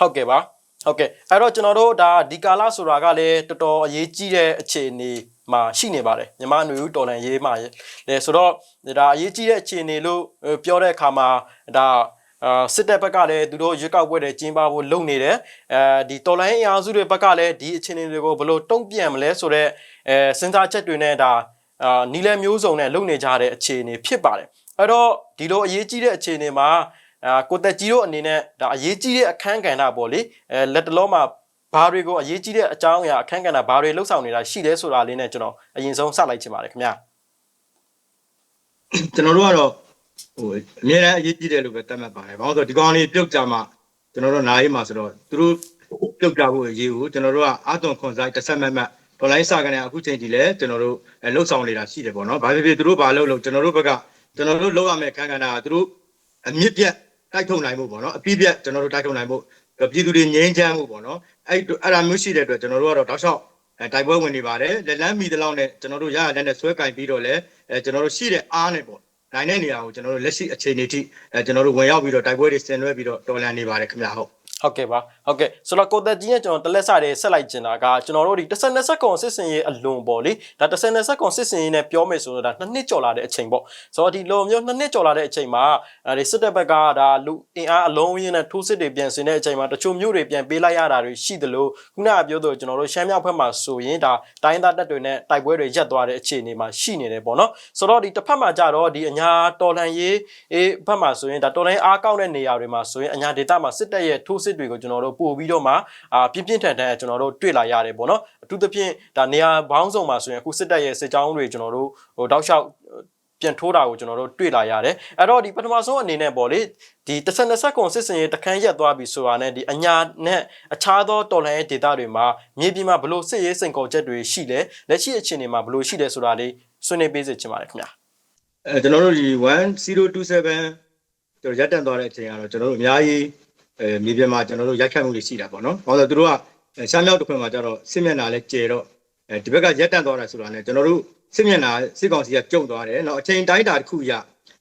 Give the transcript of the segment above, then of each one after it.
ဟုတ်ကဲ့ပါဟုတ်ကဲ့အဲ့တော့ကျွန်တော်တို့ဒါဒီကာလဆိုတာကလည်းတော်တော်အရေးကြီးတဲ့အခြေအနေမှာရှိနေပါတယ်မြန်မာຫນွေဦးတော်လန်ရေးမှာလေဆိုတော့ဒါအရေးကြီးတဲ့အခြေအနေလို့ပြောတဲ့အခါမှာဒါအာစစ်တပ်ဘက်ကလည်းသူတို့ရွေးကောက်ပွဲတွေကျင်းပဖို့လုပ်နေတယ်အဲဒီတော်လိုင်းအင်အားစုတွေဘက်ကလည်းဒီအခြေအနေတွေကိုဘယ်လိုတုံ့ပြန်မလဲဆိုတော့အဲစဉ်းစားချက်တွေနဲ့ဒါအာနီလန်မျိုးစုံနဲ့လုပ်နေကြတဲ့အခြေအနေဖြစ်ပါတယ် အဲ့တော့ဒီလိုအရေးကြီးတဲ့အခြေအနေမှာအာကိုတက်ကြီးတို့အနေနဲ့ဒါအရေးကြီးတဲ့အခန်းကဏ္ဍပေါ့လေအဲလက်တလုံးမှာဘာတွေကိုအရေးကြီးတဲ့အကြောင်းအရာအခန်းကဏ္ဍဘာတွေလှုပ်ဆောင်နေတာရှိလဲဆိုတာလေးနဲ့ကျွန်တော်အရင်ဆုံးစလိုက်ချင်ပါတယ်ခင်ဗျာကျွန်တော်တို့ကတော့ဟိုအများအားအရေးကြီးတယ်လို့ပဲသတ်မှတ်ပါတယ်။ဘာလို့လဲဆိုတော့ဒီကောင်လေးပြုတ်ကြမှာကျွန်တော်တို့နားရေးမှာဆိုတော့သူတို့ပြုတ်ကြဖို့အရေးကိုကျွန်တော်တို့ကအာသွန်ခွန်ဆိုင်တစ်ဆက်မတ်မတ်ဒေါ်လာစာကနေအခုချိန်ထိလည်းကျွန်တော်တို့လှုပ်ဆောင်နေတာရှိတယ်ပေါ့နော်။ဘာဖြစ်ဖြစ်သူတို့ဘာလုပ်လို့ကျွန်တော်တို့ဘက်က ကျွန်တော်တို့လုပ်ရမယ့်ခန်းကဏ္ဍကသူတို့အမြင့်ပြတ်တိုက်ထုတ်နိုင်မှုပေါ့နော်။အပြည့်ပြတ်ကျွန်တော်တို့တိုက်ထုတ်နိုင်မှုပြည်သူတွေငြိမ်းချမ်းမှုပေါ့နော်။အဲ့အဲ့ဒါမျိုးရှိတဲ့အတွက်ကျွန်တော်တို့ကတော့တောက်လျှောက်အဲတိုက်ပွဲဝင်နေပါတယ်လက်လန်းမီတလောက်နဲ့ကျွန်တော်တို့ရရလက်နဲ့ဆွဲကင်ပြီးတော့လဲအဲကျွန်တော်တို့ရှိတဲ့အားနဲ့ပေါ့နိုင်တဲ့နေရာကိုကျွန်တော်တို့လက်ရှိအခြေအနေထိအဲကျွန်တော်တို့ဝင်ရောက်ပြီးတော့တိုက်ပွဲတွေဆင်နွှဲပြီးတော့တော်လန်နေပါတယ်ခင်ဗျာဟုတ်ဟုတ်ကဲ့ပါဟုတ်ကဲ့ဆိုတော့ကိုတက်ကြီးနဲ့ကျွန်တော်တလက်စတွေဆက်လိုက်ချင်တာကကျွန်တော်တို့ဒီတစ်ဆက်နှစ်ဆက်ကွန်စစ်စင်ရေးအလွန်ပေါ့လေဒါတစ်ဆက်နှစ်ဆက်ကွန်စစ်စင်ရေးနဲ့ပြောမယ်ဆိုတော့ဒါနှစ်နှစ်ကျော်လာတဲ့အချိန်ပေါ့ဆိုတော့ဒီလိုမျိုးနှစ်နှစ်ကျော်လာတဲ့အချိန်မှာအဲဒီစစ်တပ်ဘက်ကဒါလူအင်အားအလုံးရင်းနဲ့ထိုးစစ်တွေပြန်ဆင်တဲ့အချိန်မှာတချို့မျိုးတွေပြန်ပေးလိုက်ရတာတွေရှိသလိုခုနကပြောသလိုကျွန်တော်တို့ရှမ်းမြောက်ဘက်မှာဆိုရင်ဒါတိုင်းသားတပ်တွေနဲ့တိုက်ပွဲတွေရပ်သွားတဲ့အခြေအနေမှာရှိနေတယ်ပေါ့နော်ဆိုတော့ဒီတစ်ဖက်မှာကြတော့ဒီအညာတော်လှန်ရေးအေးဘက်မှာဆိုရင်ဒါတော်လှန်ရေးအားကောင်းတဲ့နေရာတွေမှာဆိုရင်အညာဒေသမှာစစ်တပ်ရဲ့ထိုးစစ်တွေကိုကျွန်တော်တို့ပို့ပြီးတော့မှအာပြင်းပြင်းထန်ထန်ကျွန်တော်တို့တွေ့လာရတယ်ပေါ့နော်အထူးသဖြင့်ဒါနေရာဘောင်းဆောင်မှာဆိုရင်အခုစစ်တပ်ရဲ့စစ်ကြောင်းတွေကျွန်တော်တို့ဟိုတောက်လျှောက်ပြန်ထိုးတာကိုကျွန်တော်တို့တွေ့လာရတယ်အဲ့တော့ဒီပထမဆုံးအနေနဲ့ပေါ့လေဒီတစ်ဆက်နှစ်ဆက်ကွန်စစ်စင်ရေးတခန်းရက်သွားပြီဆိုတာနဲ့ဒီအညာနဲ့အခြားသောတော်လှန်ရေးဒေသတွေမှာမြေပြင်မှာဘလို့စစ်ရေးစိန်ခေါ်ချက်တွေရှိလဲလက်ရှိအခြေအနေမှာဘလို့ရှိလဲဆိုတာလေးဆွေးနွေးပေးစေချင်ပါတယ်ခင်ဗျာအဲကျွန်တော်တို့ဒီ1027ကျွန်တော်ရက်တန့်သွားတဲ့အချိန်ကတော့ကျွန်တော်တို့အများကြီး အဲမြေပြင်မှာကျွန်တော်တို့ရိုက်ခတ်မှုတွေရှိတာပေါ့နော်။ဘာလို့လဲသူတို့ကရှမ်းမြောက်တစ်ခွင်မှာကျတော့စစ်မျက်နှာလဲကျဲတော့အဲဒီဘက်ကရက်တန့်သွားတာဆိုတာနဲ့ကျွန်တော်တို့စစ်မျက်နှာစစ်ကောင်စီကကြုံသွားတယ်။နောက်အချိန်တိုင်းတာတစ်ခုရ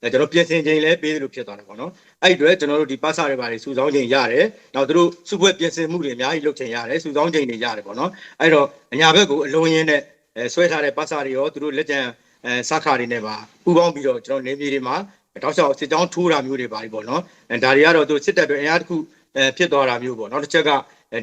အဲကျွန်တော်ပြင်ဆင်ချိန်လဲပေးသလိုဖြစ်သွားတယ်ပေါ့နော်။အဲ့ဒီအတွက်ကျွန်တော်တို့ဒီပတ်စာတွေပါတွေစုဆောင်းချိန်ရတယ်။နောက်သူတို့စုဖွဲ့ပြင်ဆင်မှုတွေအများကြီးလုပ်ချိန်ရတယ်။စုဆောင်းချိန်တွေရတယ်ပေါ့နော်။အဲ့တော့အညာဘက်ကိုအလုံးရင်းနဲ့အဲဆွဲထားတဲ့ပတ်စာတွေရောသူတို့လက်ကျန်အဲစခါတွေနဲ့ပါပူပေါင်းပြီးတော့ကျွန်တော်နေပြည်တော်မှာ တောက်လျှောက်စစ်ကြောင်းထိုးတာမျိုးတွေပါပြီပေါ့နော်အဲဒါတွေကတော့သူစစ်တပ်တွေအင်အားတစ်ခုအဲဖြစ်သွားတာမျိုးပေါ့နောက်တစ်ချက်က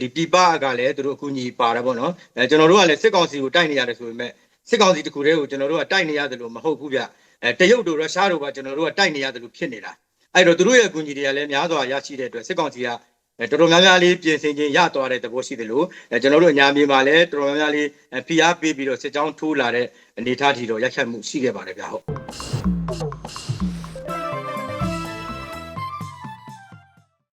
ဒီပြပကလည်းသူတို့အကူအညီပါတယ်ပေါ့နော်အဲကျွန်တော်တို့ကလည်းစစ်ကောင်စီကိုတိုက်နေရတယ်ဆိုပေမဲ့စစ်ကောင်စီတခုတည်းကိုကျွန်တော်တို့ကတိုက်နေရတယ်လို့မဟုတ်ဘူးဗျအဲတရုတ်တို့ရုရှားတို့ကကျွန်တော်တို့ကတိုက်နေရတယ်လို့ဖြစ်နေတာအဲ့တော့သူတို့ရဲ့အကူအညီတွေကလည်းများစွာရရှိတဲ့အတွက်စစ်ကောင်စီကအဲတော်တော်များများလေးပြင်ဆင်ခြင်းရသွားတဲ့သဘောရှိတယ်လို့အဲကျွန်တော်တို့အညာမြေမှာလည်းတော်တော်များများလေးဖိအားပေးပြီးတော့စစ်ကြောင်းထိုးလာတဲ့အနေအထားထီတော့ရိုက်ခတ်မှုရှိခဲ့ပါတယ်ဗျဟုတ်